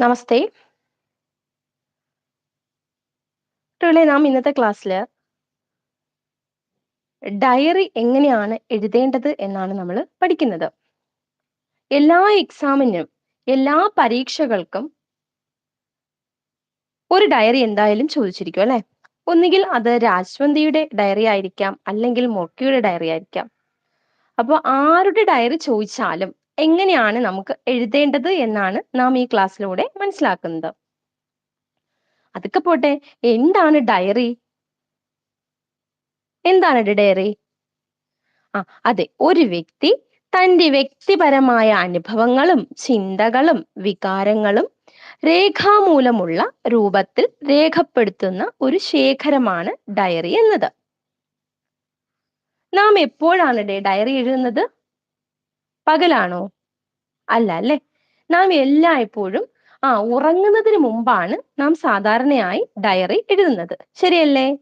നമസ്തേ. കുട്ടികളെ നാം ഇന്നത്തെ ക്ലാസ്സിൽ ഡയറി എങ്ങനെയാണ് എഴുതേണ്ടത് എന്നാണ് നമ്മൾ പഠിക്കുന്നത്. എല്ലാ എക്സാമിനും എല്ലാ പരീക്ഷകൾക്കും ഒരു ഡയറി എന്തായാലും ചോദിച്ചിരിക്കും അല്ലെ? ഒന്നുകിൽ അത് രാജ്വന്തിയുടെ ഡയറി ആയിരിക്കാം അല്ലെങ്കിൽ മൊക്കിയുടെ ഡയറി ആയിരിക്കാം. അപ്പോൾ ആരുടെ ഡയറി ചോദിച്ചാലും എങ്ങനെയാണ് നമുക്ക് എഴുതേണ്ടത് എന്നാണ് നാം ഈ ക്ലാസ്സിലൂടെ മനസ്സിലാക്കുന്നത്. അതൊക്കെ പോട്ടെ. എന്താണ് ഡയറി? എന്താണ് ഡയറി? ആ അതെ ഒരു വ്യക്തി തന്റെ വ്യക്തിപരമായ അനുഭവങ്ങളും ചിന്തകളും വികാരങ്ങളും രേഖാമൂലമുള്ള രൂപത്തിൽ രേഖപ്പെടുത്തുന്ന ഒരു ശേഖരമാണ് ഡയറി എന്നത്. നാം എപ്പോഴാണ് ഡയറി എഴുതുന്നത്? പകലാണോ? അല്ല അല്ലേ? നാം എല്ലായ്പ്പോഴും ആ ഉറങ്ങുന്നതിന് മുമ്പാണ് നാം സാധാരണയായി ഡയറി എഴുതുന്നത്. ശരിയല്ലേ?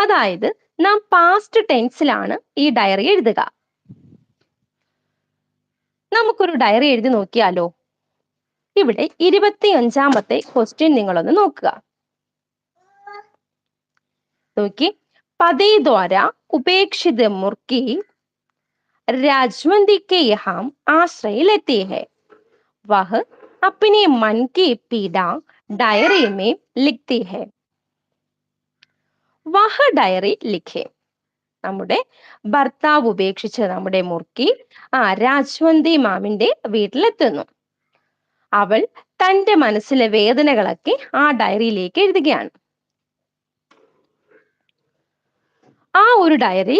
അതായത് നാം പാസ്റ്റ് ടെൻസിലാണ് ഈ ഡയറി എഴുതുക. നമുക്കൊരു ഡയറി എഴുതി നോക്കിയാലോ? ഇവിടെ ഇരുപത്തിയഞ്ചാമത്തെ ക്വസ്റ്റ്യൻ നിങ്ങളൊന്ന് നോക്കുക. നോക്കി पति द्वारा उपेक्षित मुर्गी राजवंती के यहाँ आश्रय लेती है वह अपने मन की पीड़ा डायरी में लिखती है വഹ ഡയറി ലിഖെ നമ്മുടെ ഭർത്താവ് ഉപേക്ഷിച്ച നമ്മുടെ മുർക്കി ആ രാജ്വന്തി മാമിന്റെ വീട്ടിലെത്തുന്നു അവൾ തന്റെ മനസ്സിലെ വേദനകളൊക്കെ ആ ഡയറിയിലേക്ക് എഴുതുകയാണ് ആ ഒരു ഡയറി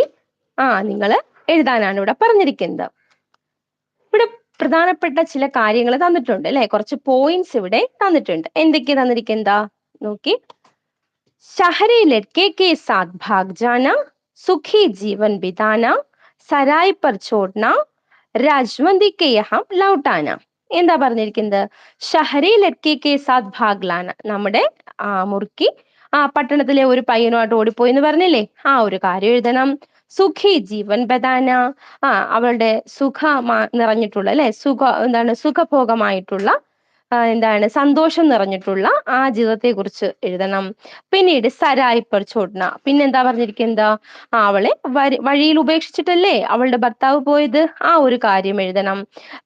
ആ നിങ്ങൾ എഴുതാനാണ് ഇവിടെ പറഞ്ഞിരിക്കുന്നത് ഇവിടെ പ്രധാനപ്പെട്ട ചില കാര്യങ്ങൾ തന്നിട്ടുണ്ട് അല്ലെ കുറച്ച് പോയിന്റ്സ് ഇവിടെ തന്നിട്ടുണ്ട് എന്തൊക്കെ തന്നിരിക്കുന്നതാ നോക്കി शहरी लड़के के साथ भाग जाना सुखी जीवन बिताना सराय पर छोड़ना രാജ്വന്തി കെ യഹാം ലൗട്ടാന എന്താ പറഞ്ഞിരിക്കുന്നത് ഷഹരി ലഡ്കെ കെ സാത്ത് ഭാഗ്ലാന നമ്മുടെ ആ മുറുക്കി ആ പട്ടണത്തിലെ ഒരു പയ്യനുമായിട്ട് ഓടിപ്പോയി എന്ന് പറഞ്ഞില്ലേ? ആ ഒരു കാര്യം എഴുതണം. സുഖി ജീവൻ ബദാന. ആ അവളുടെ സുഖ നിറഞ്ഞിട്ടുള്ള അല്ലെ? സുഖ എന്താണ്? സുഖഭോഗമായിട്ടുള്ള എന്താണ് സന്തോഷം നിറഞ്ഞിട്ടുള്ള ആ ജീവിതത്തെ കുറിച്ച് എഴുതണം. പിന്നീട് സരായ് ചോട്ന പിന്നെന്താ പറഞ്ഞിരിക്കുന്നത് അവളെ വഴിയിൽ ഉപേക്ഷിച്ചിട്ടല്ലേ അവളുടെ ഭർത്താവ് പോയത്? ആ ഒരു കാര്യം എഴുതണം.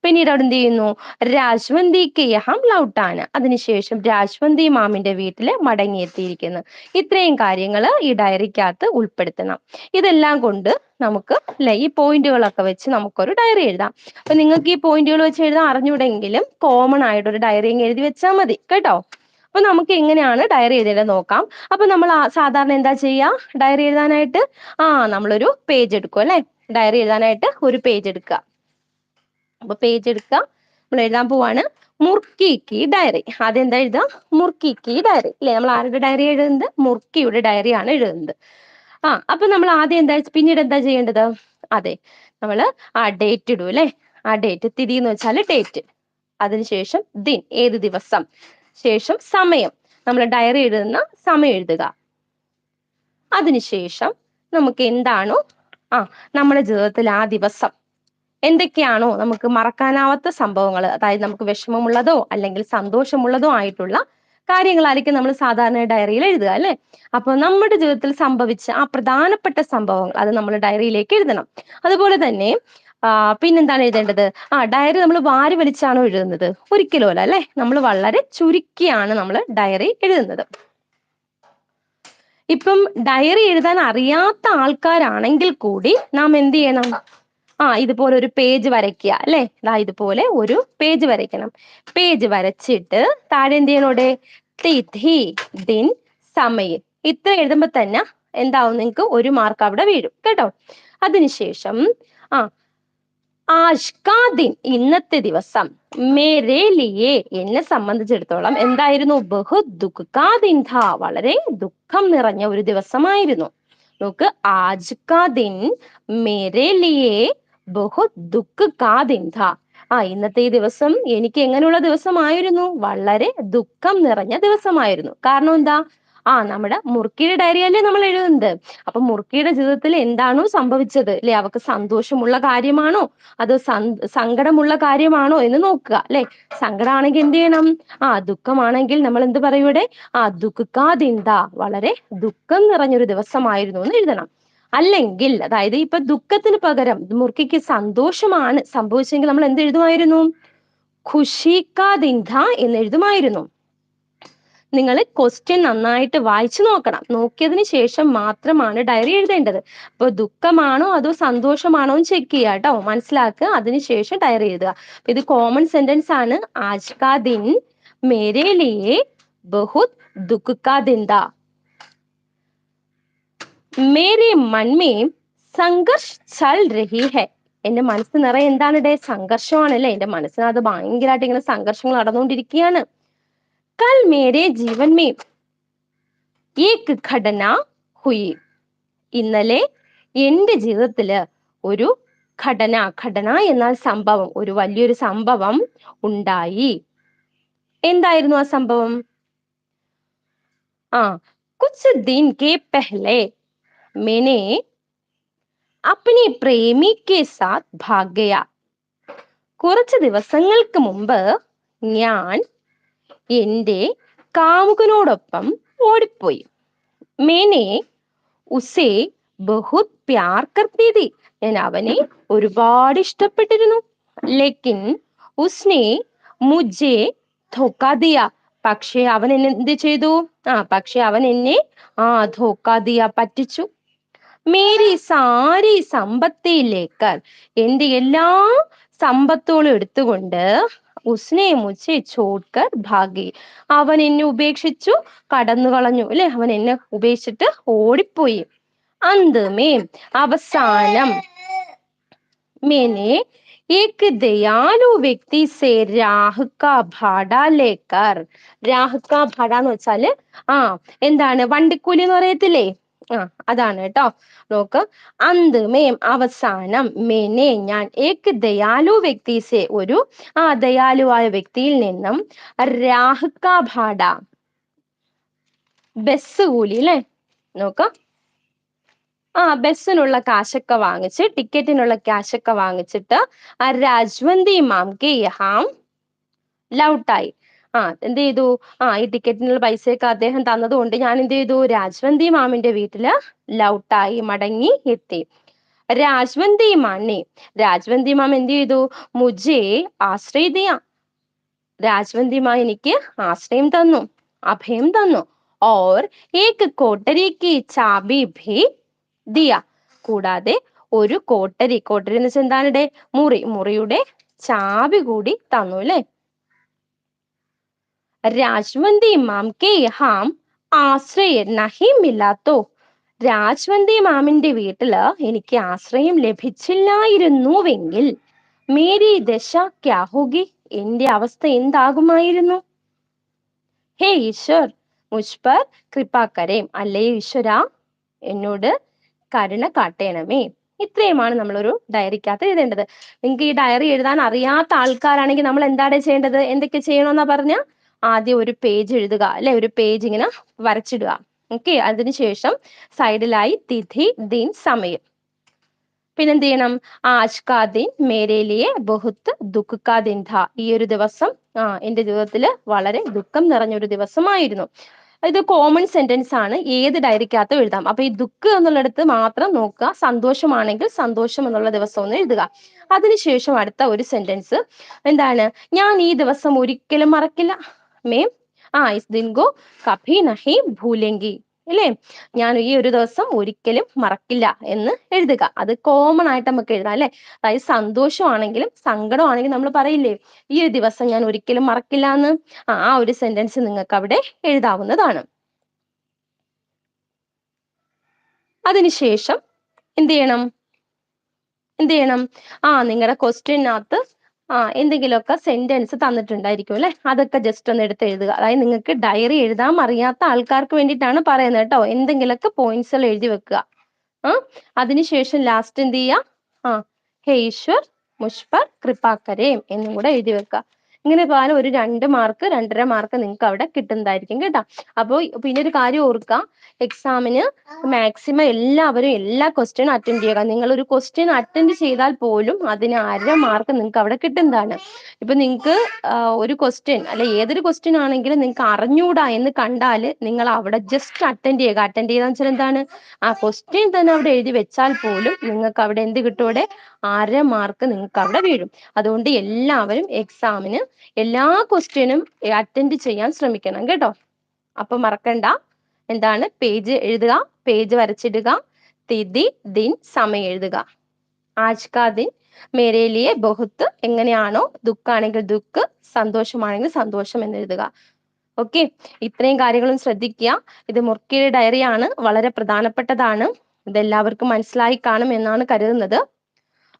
പിന്നീട് അവിടെ എന്ത് ചെയ്യുന്നു? രാജ്വന്തി കെയഹം ലൗട്ടാന അതിനുശേഷം രാജ്വന്തി മാമിന്റെ വീട്ടിൽ മടങ്ങിയെത്തിയിരിക്കുന്നു. ഇത്രയും കാര്യങ്ങൾ ഈ ഡയറിക്കകത്ത് ഉൾപ്പെടുത്തണം. ഇതെല്ലാം കൊണ്ട് നമുക്ക് അല്ലെ ഈ പോയിന്റുകളൊക്കെ വെച്ച് നമുക്കൊരു ഡയറി എഴുതാം. അപ്പൊ നിങ്ങൾക്ക് ഈ പോയിന്റുകൾ വെച്ച് എഴുതാൻ അറിഞ്ഞുവിടെങ്കിലും കോമൺ ആയിട്ട് ഒരു ഡയറി എഴുതി വെച്ചാൽ മതി കേട്ടോ? അപ്പൊ നമുക്ക് എങ്ങനെയാണ് ഡയറി എഴുതേണ്ടത് നോക്കാം. അപ്പൊ നമ്മൾ സാധാരണ എന്താ ചെയ്യാ? ഡയറി എഴുതാനായിട്ട്? ആ നമ്മളൊരു പേജ് എടുക്കും അല്ലെ? ഡയറി എഴുതാനായിട്ട് ഒരു പേജ് എടുക്കുക. അപ്പൊ പേജ് എടുക്കുക. നമ്മൾ എഴുതാൻ പോവാണ്. മുർക്കിക്ക് ഡയറി അതെന്താ എഴുതുക? മുർക്കിക്ക് ഡയറി അല്ലെ? നമ്മൾ ആരുടെ ഡയറി എഴുതുന്നത്? മുർക്കിയുടെ ഡയറിയാണ് എഴുതുന്നത്. ആ അപ്പൊ നമ്മൾ ആദ്യം എന്താ പിന്നീട് എന്താ ചെയ്യേണ്ടത്? അതെ നമ്മൾ ആ ഡേറ്റ് ഇടും അല്ലെ? ആ ഡേറ്റ് തിരി എന്ന് വെച്ചാൽ ഡേറ്റ് അതിനുശേഷം ദിൻ ഏത് ദിവസം? ശേഷം സമയം. നമ്മൾ ഡയറി എഴുതുന്ന സമയം എഴുതുക. അതിനുശേഷം നമുക്ക് എന്താണോ ആ നമ്മുടെ ജീവിതത്തിൽ ആ ദിവസം. എന്തൊക്കെയാണോ നമുക്ക് മറക്കാനാവാത്ത സംഭവങ്ങൾ അതായത് നമുക്ക് വിഷമമുള്ളതോ അല്ലെങ്കിൽ സന്തോഷമുള്ളതോ ആയിട്ടുള്ള കാര്യങ്ങളായിരിക്കും നമ്മൾ സാധാരണ ഡയറിയിൽ എഴുതുക അല്ലെ? അപ്പൊ നമ്മുടെ ജീവിതത്തിൽ സംഭവിച്ച ആ പ്രധാനപ്പെട്ട സംഭവങ്ങൾ അത് നമ്മൾ ഡയറിയിലേക്ക് എഴുതണം. അതുപോലെ തന്നെ പിന്നെന്താണ് എഴുതേണ്ടത്? ആ ഡയറി നമ്മൾ വാരി വലിച്ചാണോ എഴുതുന്നത്? ഒരിക്കലും അല്ല അല്ലെ? നമ്മൾ വളരെ ചുരുക്കിയാണ് നമ്മൾ ഡയറി എഴുതുന്നത്. ഇപ്പം ഡയറി എഴുതാൻ അറിയാത്ത ആൾക്കാരാണെങ്കിൽ കൂടി നാം എന്ത് ചെയ്യണം? ആ ഇതുപോലെ ഒരു പേജ് വരയ്ക്കുക അല്ലെ? ദാ ഇതുപോലെ ഒരു പേജ് വരയ്ക്കണം. പേജ് വരച്ചിട്ട് താഴെ എന്ത് ചെയ്യണോടെ തിഥി ദിൻ സമയം. ഇത്ര എഴുതുമ്പോ തന്നെ എന്താവും? നിങ്ങൾക്ക് ഒരു മാർക്ക് അവിടെ വീഴും കേട്ടോ? അതിനുശേഷം ആ ആഷ്കാദിൻ ഇന്നത്തെ ദിവസം. മേരെ ലിയെ എന്നെ സംബന്ധിച്ചിടത്തോളം എന്തായിരുന്നു? ബഹു ദുഃഖാദിൻ ധാ വളരെ ദുഃഖം നിറഞ്ഞ ഒരു ദിവസമായിരുന്നു. നോക്ക് ആജ് കാ ദിൻ മേരേ ബഹു ദുഃഖ കാ ദിൻ ആ ഇന്നത്തെ ഈ ദിവസം എനിക്ക് എങ്ങനെയുള്ള ദിവസമായിരുന്നു? വളരെ ദുഃഖം നിറഞ്ഞ ദിവസമായിരുന്നു. കാരണം എന്താ? ആ നമ്മുടെ മുർക്കിയുടെ ഡയറി അല്ലേ നമ്മൾ എഴുതുന്നത്? അപ്പൊ മുർക്കിയുടെ ജീവിതത്തിൽ എന്താണോ സംഭവിച്ചത്? അല്ലെ? അവക്ക് സന്തോഷമുള്ള കാര്യമാണോ? അത് സങ്കടമുള്ള കാര്യമാണോ എന്ന് നോക്കുക അല്ലെ? സങ്കടമാണെങ്കിൽ എന്ത് ചെയ്യണം? ആ ദുഃഖമാണെങ്കിൽ നമ്മൾ എന്ത് പറയൂടെ ആ ദുഃഖാതിന്ത വളരെ ദുഃഖം നിറഞ്ഞൊരു ദിവസമായിരുന്നു എന്ന് എഴുതണം. അല്ലെങ്കിൽ അതായത് ഇപ്പൊ ദുഃഖത്തിന് പകരം മുർക്കിക്ക് സന്തോഷമാണ് സംഭവിച്ചെങ്കിൽ നമ്മൾ എന്ത് എഴുതുമായിരുന്നു? ഖുഷിക്കാതിന്ധ എന്ന് എഴുതുമായിരുന്നു. നിങ്ങൾ ക്വസ്റ്റ്യൻ നന്നായിട്ട് വായിച്ചു നോക്കണം. നോക്കിയതിന് ശേഷം മാത്രമാണ് ഡയറി എഴുതേണ്ടത്. അപ്പൊ ദുഃഖമാണോ അതോ സന്തോഷമാണോ എന്ന് ചെക്ക് ചെയ്യുക കേട്ടോ. മനസ്സിലാക്കുക. അതിനുശേഷം ഡയറി എഴുതുക. അപ്പൊ ഇത് കോമൺ സെന്റൻസ് ആണ്. ആജ്കാദിൻ ദിൻ മേരേ ലിയേ ബഹുത് ദുഃഖ മേരെ മൺമേ സംഘർഷ ചൽ രഹി ഹെ. എന്റെ മനസ്സ് നിറയെ എന്താണ് ഇടേ സംഘർഷമാണല്ലേ? എന്റെ മനസ്സിനകത്ത് ഭയങ്കരമായിട്ട് ഇങ്ങനെ സംഘർഷങ്ങൾ നടന്നുകൊണ്ടിരിക്കുകയാണ്. കൽ മേരെ ജീവൻമേ ഏക്ക് ഏക് ഘടന ഹുയി. ഇന്നലെ എന്റെ ജീവിതത്തിൽ ഒരു ഘടന ഘടന എന്നാൽ സംഭവം ഒരു വലിയൊരു സംഭവം ഉണ്ടായി. എന്തായിരുന്നു ആ സംഭവം? ആ കുച്ച് ദിൻ കെ പെഹ്ലെ मैंने അപ്പനെ പ്രേമിക്ക് സാത് ഭാഗ്യ കുറച്ച് ദിവസങ്ങൾക്ക് മുമ്പ് ഞാൻ എന്റെ കാമുകനോടൊപ്പം ഓടിപ്പോയി. മേനെ ഉസേ ബഹുത് പ്യാർ കർത്തിയതി ഞാൻ അവനെ ഒരുപാട് ഇഷ്ടപ്പെട്ടിരുന്നു. ലേക്കിൻ ഉസ്നെ മുജെ ധോക്കാദിയ പക്ഷെ അവൻ എന്നെ എന്ത് ചെയ്തു? ആ പക്ഷെ അവൻ എന്നെ ആ ധോക്കാദിയ പറ്റിച്ചു. മേരി സാരി സമ്പത്തിയിലേക്കാർ എന്റെ എല്ലാ സമ്പത്തുകളും എടുത്തുകൊണ്ട് ഉസ്നെ മുച്ചെ ചോട്കർ ഭാഗി. അവൻ എന്നെ ഉപേക്ഷിച്ചു കടന്നു കളഞ്ഞു. അല്ലെ? അവൻ എന്നെ ഉപേക്ഷിച്ചിട്ട് ഓടിപ്പോയി. അന്തമേ അവസാനം. മേനെ ഏക് ദയാലു വ്യക്തി സേ രാഹുക്ക ഭാട ലേക്കാർ. രാഹുക്ക ഭാട എന്ന് വെച്ചാൽ ആ എന്താണ്? വണ്ടിക്കൂലി എന്ന് പറയത്തില്ലേ? ആ അതാണ് കേട്ടോ നോക്ക്. അന്ത് മേം അവസാനം മേനെ ഞാൻ ഏക് ദയാലു വ്യക്തിസെ ഒരു ആ ദയാലുവായ വ്യക്തിയിൽ നിന്നും രാഹുക്ക ഭാഡ ബസ് കൂലി അല്ലേ നോക്കാം. ആ ബസ്സിനുള്ള കാശൊക്കെ വാങ്ങിച്ച് ടിക്കറ്റിനുള്ള കാശൊക്കെ വാങ്ങിച്ചിട്ട് ആ രാജ്വന്തി കെ യഹാം ലൗട്ടായി. ആ എന്ത് ചെയ്തു? ആ ഈ ടിക്കറ്റിനുള്ള പൈസയൊക്കെ അദ്ദേഹം തന്നതുകൊണ്ട് ഞാൻ എന്ത് ചെയ്തു? രാജ്വന്തി മാമിന്റെ വീട്ടിൽ ലൗട്ടായി മടങ്ങി എത്തി. രാജ്വന്തി മാണി രാജ്വന്തി മാം എന്ത് ചെയ്തു? മുജെ ആശ്രയിതിയ രാജ്വന്തി മാ എനിക്ക് ആശ്രയം തന്നു അഭയം തന്നു. ഓർ ഏക് കോട്ടരിക്ക് ചാബി ഭി ദിയ. കൂടാതെ ഒരു കോട്ടരി കോട്ടരി എന്ന് വെച്ചാൽ എന്താണ് മുറി മുറിയുടെ ചാബി കൂടി തന്നു അല്ലെ? രാജ്വന്തി മാം കെ യഹാം ആശ്രയ നഹി രാജ്വന്തി മാമിന്റെ വീട്ടിൽ എനിക്ക് ആശ്രയം ലഭിച്ചില്ലായിരുന്നുവെങ്കിൽ മേരി ദശ ക്യാഹോഗി എന്റെ അവസ്ഥ എന്താകുമായിരുന്നു? ഹേ ഈശ്വർ മുഷ്പർ കൃപാക്കരേം കൃപ കരേം. അല്ലേ ഈശ്വര? എന്നോട് കരുണ കാട്ടേണമേ. ഇത്രയുമാണ് നമ്മളൊരു ഡയറിക്കകത്ത് എഴുതേണ്ടത്. നിങ്ങൾക്ക് ഈ ഡയറി എഴുതാൻ അറിയാത്ത ആൾക്കാരാണെങ്കിൽ നമ്മൾ എന്താണ് ചെയ്യേണ്ടത്? എന്തൊക്കെ ചെയ്യണമെന്നാ പറഞ്ഞ? ആദ്യം ഒരു പേജ് എഴുതുക. അല്ലെ? ഒരു പേജ് ഇങ്ങനെ വരച്ചിടുക. ഓക്കെ അതിനുശേഷം സൈഡിലായി തിഥി ദിൻ സമയം. പിന്നെ എന്ത് ചെയ്യണം? ആജ് കാ ദിൻ മേരെ ലിയെ ബഹുത്ത് ദുഃഖ ദിൻ ഥ ഈ ഒരു ദിവസം ആ എന്റെ ജീവിതത്തിൽ വളരെ ദുഃഖം നിറഞ്ഞൊരു ദിവസമായിരുന്നു. ഇത് കോമൺ സെന്റൻസ് ആണ്. ഏത് ഡയറിക്കകത്ത് എഴുതാം. അപ്പൊ ഈ ദുഃഖം എന്നുള്ളിടത്ത് മാത്രം നോക്കുക. സന്തോഷമാണെങ്കിൽ സന്തോഷം എന്നുള്ള ദിവസം ഒന്ന് എഴുതുക. അതിനുശേഷം അടുത്ത ഒരു സെന്റൻസ് എന്താണ്? ഞാൻ ഈ ദിവസം ഒരിക്കലും മറക്കില്ല. മേം ആ ഇസ് ദിൻ ഗോ കഭി നഹി ഭൂലെങ്കി. അല്ലേ ഞാൻ ഈ ഒരു ദിവസം ഒരിക്കലും മറക്കില്ല എന്ന് എഴുതുക. അത് കോമൺ ആയിട്ട് നമുക്ക് എഴുതാം അല്ലെ? അതായത് സന്തോഷമാണെങ്കിലും സങ്കടമാണെങ്കിലും നമ്മൾ പറയില്ലേ ഈ ഒരു ദിവസം ഞാൻ ഒരിക്കലും മറക്കില്ല എന്ന്? ആ ഒരു സെന്റൻസ് നിങ്ങൾക്ക് അവിടെ എഴുതാവുന്നതാണ്. അതിനുശേഷം എന്ത് ചെയ്യണം? എന്ത് ചെയ്യണം? ആ നിങ്ങളുടെ ക്വസ്റ്റ്യനകത്ത് ആ എന്തെങ്കിലുമൊക്കെ സെന്റൻസ് തന്നിട്ടുണ്ടായിരിക്കും അല്ലെ? അതൊക്കെ ജസ്റ്റ് ഒന്ന് എടുത്ത് എഴുതുക. അതായത് നിങ്ങൾക്ക് ഡയറി എഴുതാൻ അറിയാത്ത ആൾക്കാർക്ക് വേണ്ടിയിട്ടാണ് പറയുന്നത് കേട്ടോ. എന്തെങ്കിലുമൊക്കെ പോയിന്റ്സുകൾ എഴുതി വെക്കുക. ആ അതിനുശേഷം ലാസ്റ്റ് എന്ത് ചെയ്യുക? ആ ഹേ ഈശ്വർ മുഷ്പർ കൃപാക്കരേം എന്നും കൂടെ എഴുതി വെക്കുക. ഇങ്ങനെ പോകാൻ ഒരു രണ്ട് മാർക്ക് രണ്ടര മാർക്ക് നിങ്ങൾക്ക് അവിടെ കിട്ടുന്നതായിരിക്കും കേട്ടോ. അപ്പോൾ പിന്നെ ഒരു കാര്യം ഓർക്കുക എക്സാമിന് മാക്സിമം എല്ലാവരും എല്ലാ ക്വസ്റ്റ്യനും അറ്റൻഡ് ചെയ്യുക. നിങ്ങൾ ഒരു ക്വസ്റ്റ്യൻ അറ്റൻഡ് ചെയ്താൽ പോലും അതിന് അര മാർക്ക് നിങ്ങൾക്ക് അവിടെ കിട്ടുന്നതാണ്. ഇപ്പൊ നിങ്ങൾക്ക് ഒരു ക്വസ്റ്റ്യൻ അല്ലെ ഏതൊരു ക്വസ്റ്റ്യൻ ആണെങ്കിലും നിങ്ങൾക്ക് അറിഞ്ഞൂടാ എന്ന് കണ്ടാൽ നിങ്ങൾ അവിടെ ജസ്റ്റ് അറ്റൻഡ് ചെയ്യുക. അറ്റൻഡ് ചെയ്താൽ വെച്ചാൽ എന്താണ്? ആ ക്വസ്റ്റ്യൻ തന്നെ അവിടെ എഴുതി വെച്ചാൽ പോലും നിങ്ങൾക്ക് അവിടെ എന്ത് കിട്ടും? അര മാർക്ക് നിങ്ങൾക്ക് അവിടെ വീഴും. അതുകൊണ്ട് എല്ലാവരും എക്സാമിന് എല്ലാ ക്വസ്റ്റ്യനും അറ്റൻഡ് ചെയ്യാൻ ശ്രമിക്കണം കേട്ടോ. അപ്പൊ മറക്കണ്ട. എന്താണ്? പേജ് എഴുതുക പേജ് വരച്ചിടുക തിഥി ദിൻ സമയം എഴുതുക. ആജ് കാ ദിൻ മേരേലിയെ ബഹുത്ത് എങ്ങനെയാണോ ദുഃഖാണെങ്കിൽ ദുഃഖ് സന്തോഷമാണെങ്കിൽ സന്തോഷം എന്ന് എഴുതുക. ഓക്കെ ഇത്രയും കാര്യങ്ങളും ശ്രദ്ധിക്കുക. ഇത് മുർക്കിയുടെ ഡയറിയാണ് വളരെ പ്രധാനപ്പെട്ടതാണ്. ഇതെല്ലാവർക്കും മനസ്സിലായി കാണും എന്നാണ് കരുതുന്നത്.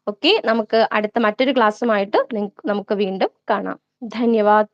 ഓക്കെ നമുക്ക് അടുത്ത മറ്റൊരു ക്ലാസ്സുമായിട്ട് നമുക്ക് വീണ്ടും കാണാം. धन्यवाद।